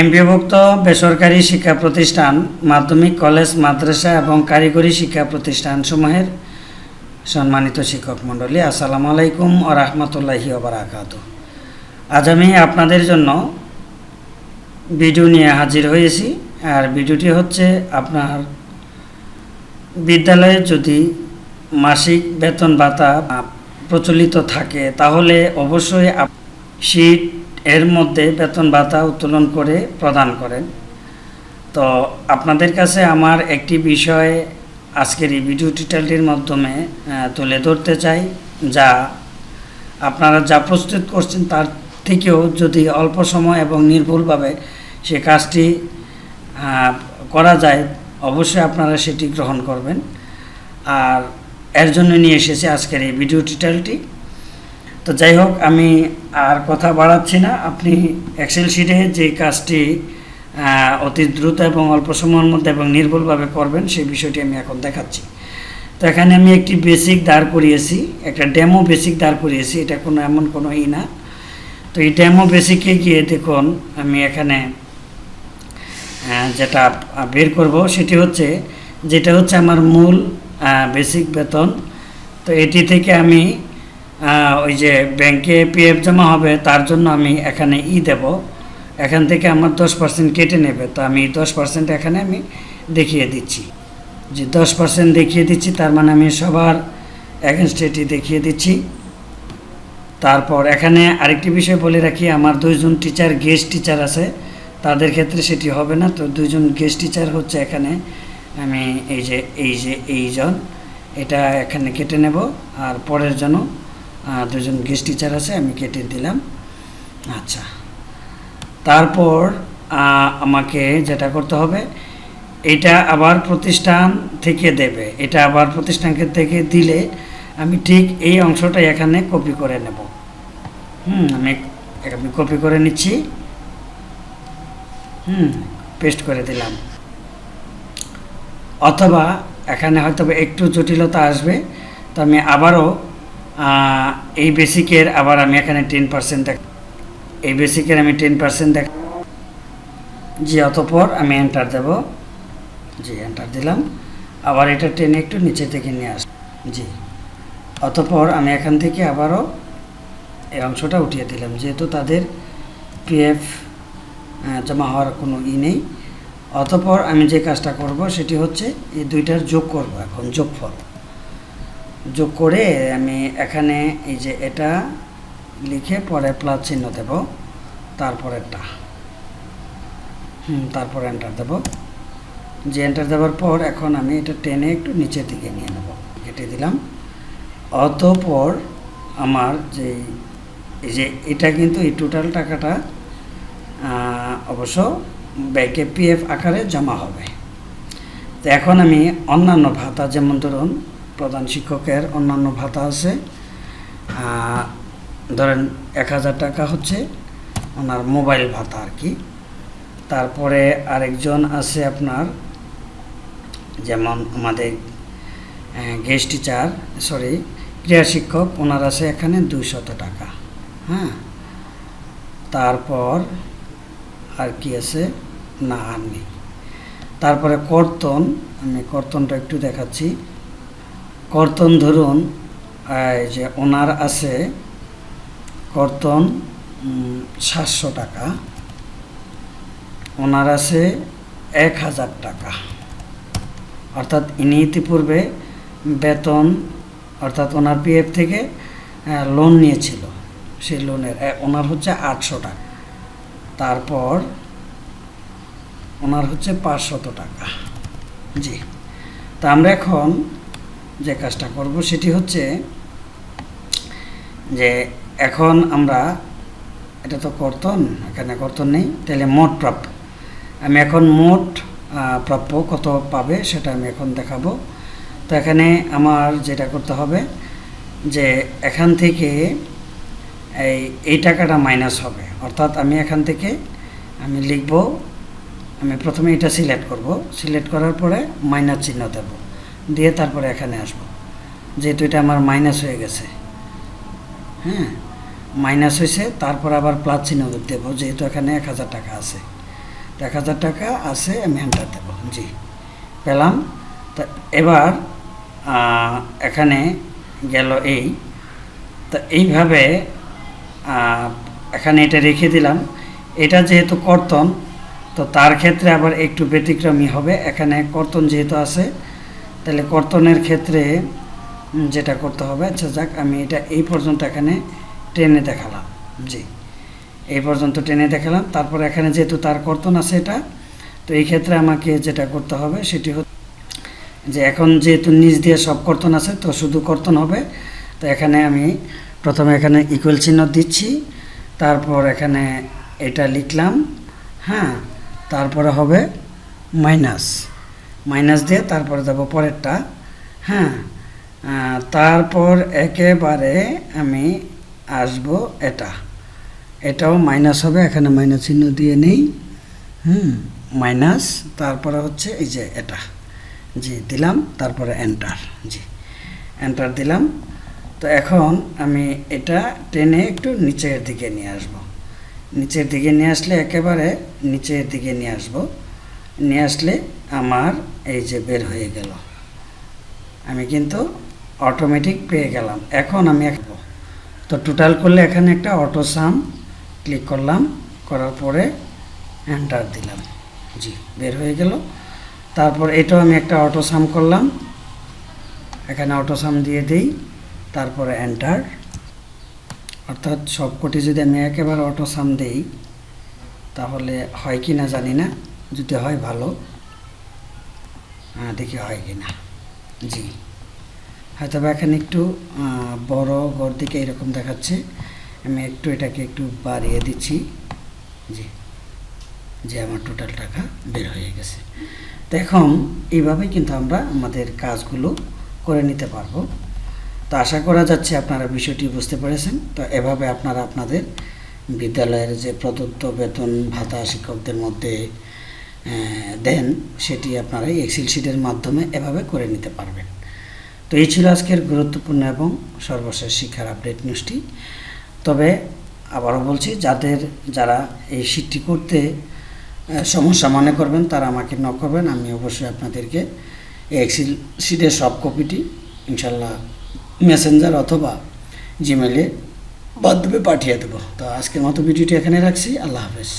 এমপিভুক্ত বেসরকারি শিক্ষা প্রতিষ্ঠান, মাধ্যমিক কলেজ, মাদ্রাসা এবং কারিগরি শিক্ষা প্রতিষ্ঠানসমূহের সম্মানিত শিক্ষক মণ্ডলী, আসসালামু আলাইকুম ও রহমতুল্লাহি ওবরাকাত আজ আমি আপনাদের জন্য ভিডিও নিয়ে হাজির হয়েছি। আর ভিডিওটি হচ্ছে আপনার বিদ্যালয়ে যদি মাসিক বেতন ভাতা প্রচলিত থাকে, তাহলে অবশ্যই শীট এর মধ্যে বেতন ভাতা উত্তোলন করে প্রদান করেন। তো আপনাদের কাছে আমার একটি বিষয় আজকের এই ভিডিও টিউটোরিয়ালটির মাধ্যমে তুলে ধরতে চাই, যা আপনারা যা প্রস্তুত করছেন তার থেকেও যদি অল্প সময় এবং নির্ভুলভাবে সে কাজটি করা যায়, অবশ্যই আপনারা সেটি গ্রহণ করবেন। আর এর জন্য নিয়ে এসেছি আজকের এই ভিডিও টিউটোরিয়ালটি তো যাই হোক, আমি আর কথা বাড়াচ্ছি না। আপনি এক্সেল শিটে যে কাজটি অতি দ্রুত এবং অল্প সময়ের মধ্যে এবং নির্ভুলভাবে করবেন, সেই বিষয়টি আমি এখন দেখাচ্ছি। তো এখানে আমি একটি বেসিক দাঁড় করিয়েছি, একটা ডেমো বেসিক দাঁড় করিয়েছি, এটা কোনো এমন কোনো ই না। তো এই ডেমো বেসিকে গিয়ে দেখুন, আমি এখানে যেটা বের করব সেটি হচ্ছে, যেটা হচ্ছে আমার মূল বেসিক বেতন। তো এটি থেকে আমি ওই যে ব্যাংকে পিএফ জমা হবে, তার জন্য আমি এখানে ই দেব। এখান থেকে আমার দশ পার্সেন্ট কেটে নেবে, তো আমি দশ পার্সেন্ট এখানে আমি দেখিয়ে দিচ্ছি। যে দশ পার্সেন্ট দেখিয়ে দিচ্ছি, তার মানে আমি সবার এগেনস্ট এটি দেখিয়ে দিচ্ছি। তারপর এখানে আরেকটি বিষয় বলে রাখি, আমার দুইজন টিচার গেস্ট টিচার আছে, তাদের ক্ষেত্রে সেটি হবে না। তো দুইজন গেস্ট টিচার হচ্ছে এখানে, আমি এই যে এই যে, এইজন, এটা এখানে কেটে নেব, আর পরের জন্য দুজন গেস্ট টিচার আছে, আমি কেটে দিলাম। আচ্ছা। তারপর আমাকে যেটা করতে হবে, এটা আবার প্রতিষ্ঠান থেকে দেবে। এটা আবার প্রতিষ্ঠান থেকে দিলে আমি ঠিক এই অংশটা এখানে কপি করে নেব। হুম, আমি আমি কপি করে নিচ্ছি। হুম পেস্ট করে দিলাম। অথবা এখানে হয়তো একটু জটিলতা আসবে, তো আমি আবারও এই বেসিকের আবার আমি এখানে টেন পার্সেন্ট দেখ এই বেসিকের আমি টেন পার্সেন্ট দেখ জি, অতপর আমি এন্টার দেব। জি এন্টার দিলাম। আবার এটা টেনে একটু নিচে থেকে নিয়ে আস জি। অতপর আমি এখান থেকে আবারও এই অংশটা উঠিয়ে দিলাম। যেহেতু তাদের পিএফ জমা হওয়ার কোনো ই নেই। অতপর আমি যে কাজটা করব, সেটি হচ্ছে এই দুইটার যোগ করব এখন, যোগফল। যোগ করে আমি এখানে এই যে এটা লিখে পরে প্লাস চিহ্ন দেব তারপরেরটা হুম, তারপর এন্টার দেব। যে এন্টার দেওয়ার পর এখন আমি এটা টেনে একটু নিচের দিকে নিয়ে নেব। কেটে দিলাম। অতপর আমার যে যে এটা কিন্তু এই টোটাল টাকাটা অবশ্য ব্যাংকে পিএফ আকারে জমা হবে। তো এখন আমি অন্যান্য ভাতা, যেমন ধরুন প্রধান শিক্ষকের অন্যান্য ভাতা আছে। ধরেন এক হাজার টাকা হচ্ছে ওনার মোবাইল ভাতা আর কি। তারপরে আরেকজন আছে আপনার, যেমন আমাদের গেস্ট টিচার সরি ক্রীড়া শিক্ষক, ওনার আছে এখানে দুইশত টাকা হ্যাঁ। তারপর আর কি আছে? না, আর নেই। তারপরে কর্তন, আমি কর্তনটা একটু দেখাচ্ছি। কর্তন ধরুন যে ওনার আছে কর্তন সাতশো টাকা। ওনার আছে এক হাজার টাকা। অর্থাৎ ইনি ইতিপূর্বে বেতন, অর্থাৎ ওনার পিএফ থেকে লোন নিয়েছিল। সেই লোনের ওনার হচ্ছে আটশো টাকা। তারপর ওনার হচ্ছে পাঁচশত টাকা। জি। তা আমরা এখন যে কাজটা করব সেটি হচ্ছে যে এখন আমরা, এটা তো কর্তন, এখানে কর্তন নেই, তাহলে মোট প্রাপ্য আমি এখন মোট প্রাপ্য কত পাবে সেটা আমি এখন দেখাবো। তো এখানে আমার যেটা করতে হবে যে এখান থেকে এই এই টাকাটা মাইনাস হবে। অর্থাৎ আমি এখান থেকে আমি লিখব, আমি প্রথমে এটা সিলেক্ট করব। সিলেক্ট করার পরে মাইনাস চিহ্ন দেব। দিয়ে তারপরে এখানে আসব। যেহেতু এটা আমার মাইনাস হয়ে গেছে। হ্যাঁ মাইনাস হয়েছে, তারপর আবার প্লাস চিহ্ন দেবো, যেহেতু এখানে এক হাজার টাকা আছে। এক হাজার টাকা আছে, আমি এন্টার দেব। জি, পেলাম। তা এবার এখানে গেল এই। তো এইভাবে এখানে এটা রেখে দিলাম। এটা যেহেতু কর্তন, তো তার ক্ষেত্রে আবার একটু ব্যতিক্রমী হবে। এখানে কর্তন যেহেতু আছে তাহলে কর্তনের ক্ষেত্রে যেটা করতে হবে আচ্ছা যাক, আমি এটা এই পর্যন্ত এখানে টেনে দেখালাম, জি। এই পর্যন্ত টেনে দেখালাম, তারপর এখানে যেহেতু তার কর্তন আছে এটা, তো এই ক্ষেত্রে আমাকে যেটা করতে হবে সেটি হচ্ছে যে এখন যেহেতু নিচ দিয়ে সব কর্তন আছে, তো শুধু কর্তন হবে, তো এখানে আমি প্রথমে এখানে ইকুয়াল চিহ্ন দিচ্ছি, তারপর এখানে এটা লিখলাম হ্যাঁ তারপরে হবে মাইনাস মাইনাস দিয়ে তারপরে দেবো পরেরটা হ্যাঁ? তারপর একেবারে আমি আসব এটা। এটাও মাইনাস হবে, এখানে মাইনাস চিহ্ন দিয়ে নেই, হুম? মাইনাস, তারপরে হচ্ছে এই যে এটা। জি, দিলাম, তারপরে এন্টার জি। এন্টার দিলাম। তো এখন আমি এটা টেনে একটু নিচের দিকে নিয়ে আসব। নিচের দিকে নিয়ে আসলে একেবারে নিচের দিকে নিয়ে আসব। নিয়ে আসলে আমার এই যে বের হয়ে গেল। আমি কিন্তু অটোমেটিক পেয়ে গেলাম। এখন আমি তো টোটাল করলে এখানে একটা অটো সাম ক্লিক করলাম, করার পরে এন্টার দিলাম। জি, বের হয়ে গেল। তারপর এটাও আমি একটা অটো সাম করলাম। এখানে অটো সাম দিয়ে দিই, তারপরে এন্টার অর্থাৎ সবকটি যদি আমি একেবারে অটো সাম দিই, তাহলে হয় কি না জানি না। যদি হয় ভালো। হ্যাঁ দেখি হয় কি না জি। হয়তো বা এখানে একটু বড় গড় দিকে এরকম দেখাচ্ছে। আমি একটু এটাকে একটু বাড়িয়ে দিচ্ছি। জি। যে আমার টোটাল টাকা বের হয়ে গেছে। তো এখন এইভাবেই কিন্তু আমরা আমাদের কাজগুলো করে নিতে পারব। তো আশা করা যাচ্ছে আপনারা বিষয়টি বুঝতে পেরেছেন। তো এভাবে আপনারা আপনাদের বিদ্যালয়ের যে প্রদত্ত বেতন ভাতা শিক্ষকদের মধ্যে দেন সেটি আপনারা এক্সেল শিটের মাধ্যমে এভাবে করে নিতে পারবেন। তো এই ছিল আজকের গুরুত্বপূর্ণ এবং সর্বশেষ শিক্ষার আপডেট নিউজটি তবে আবারও বলছি, যাদের, যারা এই শিটটি করতে সমস্যা মনে করবেন, তারা আমাকে নক করবেন। আমি অবশ্যই আপনাদেরকে এক্সেল শিটের সব কপিটি ইনশাল্লাহ মেসেঞ্জার অথবা জিমেলে মাধ্যমে পাঠিয়ে দেবো। তো আজকের মতো ভিডিওটি এখানে রাখছি। আল্লাহ হাফেজ।